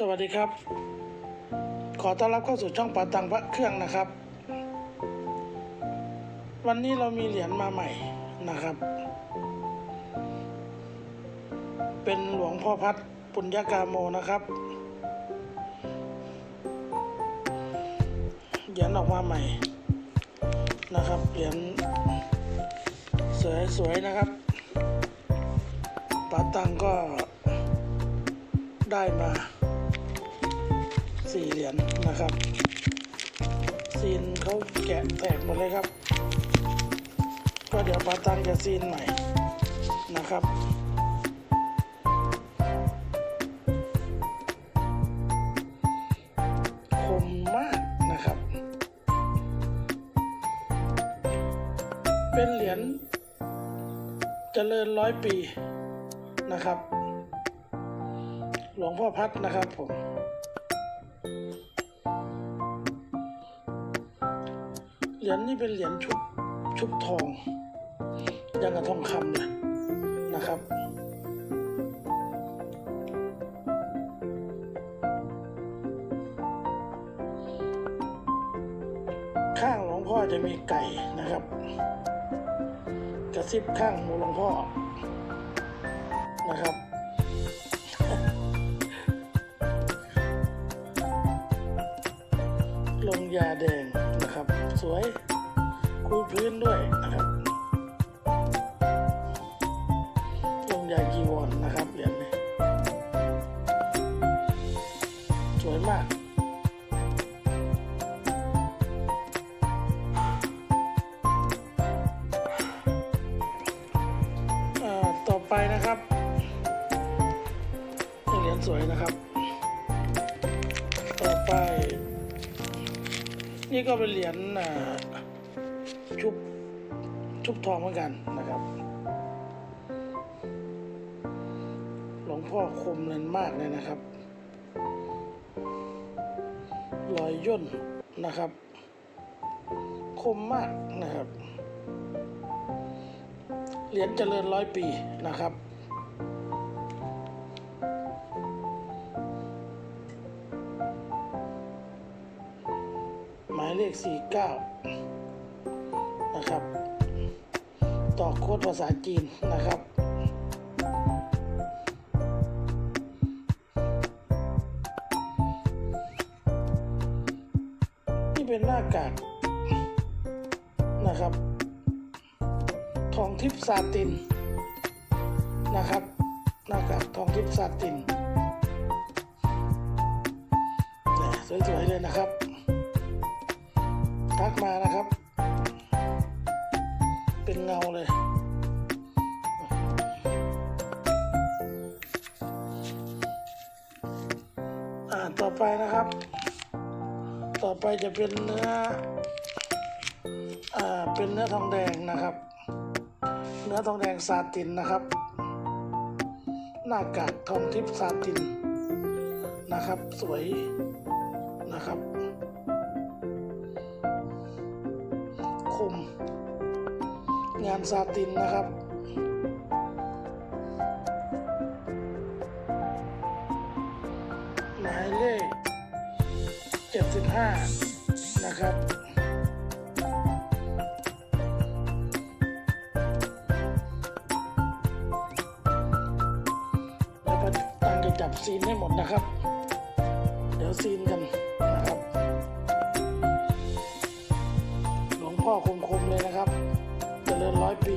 สวัสดีครับ ขอต้อนรับเข้าสู่ช่องปาตังพระเครื่องนะครับ วันนี้เรามีเหรียญมาใหม่นะครับ เป็นหลวงพ่อพัดปุญญากาโมนะครับ เหรียญออกมาใหม่นะครับ เหรียญสวยๆนะครับปาตังก็ได้มา สี่เหรียญนะครับ ซีนเขาแกะแตกหมดเลยครับ ก็เดี๋ยวปาตังจะซีนใหม่นะครับคมมากนะครับ เป็นเหรียญเจริญร้อยปีนะครับ หลวงพ่อพัดนะครับผม เหรียญนี่เป็นเหรียญชุบชุบทองยังกับทองคำเลยนะครับข้างหลวงพ่อจะมีไก่นะครับ กระซิบข้างหูหลวงพ่อนะครับ ลงยาแดงนะครับ สวยคูพื้นด้วยนะครับ ลงยากีวอนนะครับเหรียญนี้สวยมากต่อไปนะครับเหรียญสวยนะครับ นี่ก็เป็นเหรียญชุบชุบทองเหมือนกันนะครับ หลวงพ่อคมเงินมากเลยนะครับรอยย่นนะครับ คมมากนะครับ เหรียญเจริญร้อยปีนะครับ เลข 49 นะครับ ต่อโค้ดภาษาจีนนะครับนี่เป็นหน้ากากนะครับ ทองทิพย์ซาตินนะครับ หน้ากากทองทิพย์ซาติน ทักมานะครับ เป็นเงาเลย อ่าต่อไปนะครับ ต่อไปจะเป็นเนื้อ อ่า เป็นเนื้อทองแดงนะครับ เนื้อทองแดงซาตินนะครับ หน้ากากทองทิพย์ซาตินนะครับ สวยนะครับ คมงานซาตินนะครับหมายเลข 75 นะครับแล้วก็ตั้งจะจับซีนให้หมดนะครับ เดี๋ยวซีนกันนะครับ คมๆเลยนะครับเจริญร้อยปี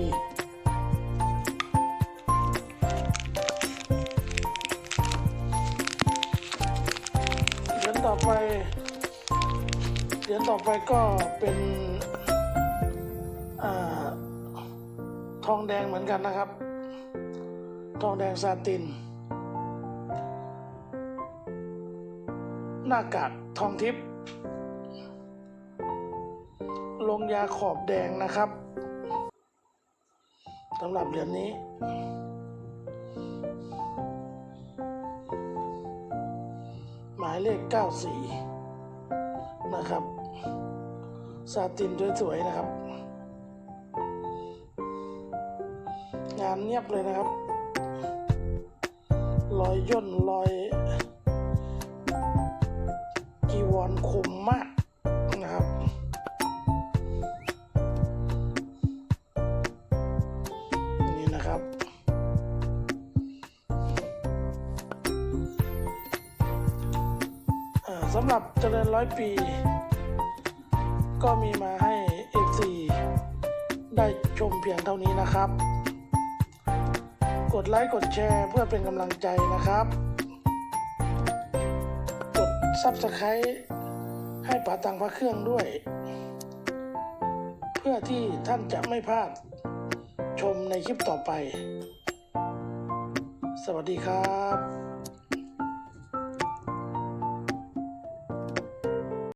เหรียญต่อไปเหรียญต่อไปก็เป็นอทองแดงเหมือนกันนะครับ ทองแดงซาติน หน้ากากทองทิพย์ งยาขอบแดงนะครับสำหรับเหรียญนี้หมายเลข 94 นะครับ ซาตินสวยๆนะครับ งานเนียบเลยนะครับ รอยย่นรอยกีวรคมมาก สำหรับเจริญร้อยปี ก็มีมาให้ FC ได้ชมเพียงเท่านี้นะครับ กดไลค์กดแชร์เพื่อเป็นกำลังใจนะครับ กด Subscribe ให้ป๋าตังพระเครื่องด้วย เพื่อที่ท่านจะไม่พลาดชมในคลิปต่อไป สวัสดีครับ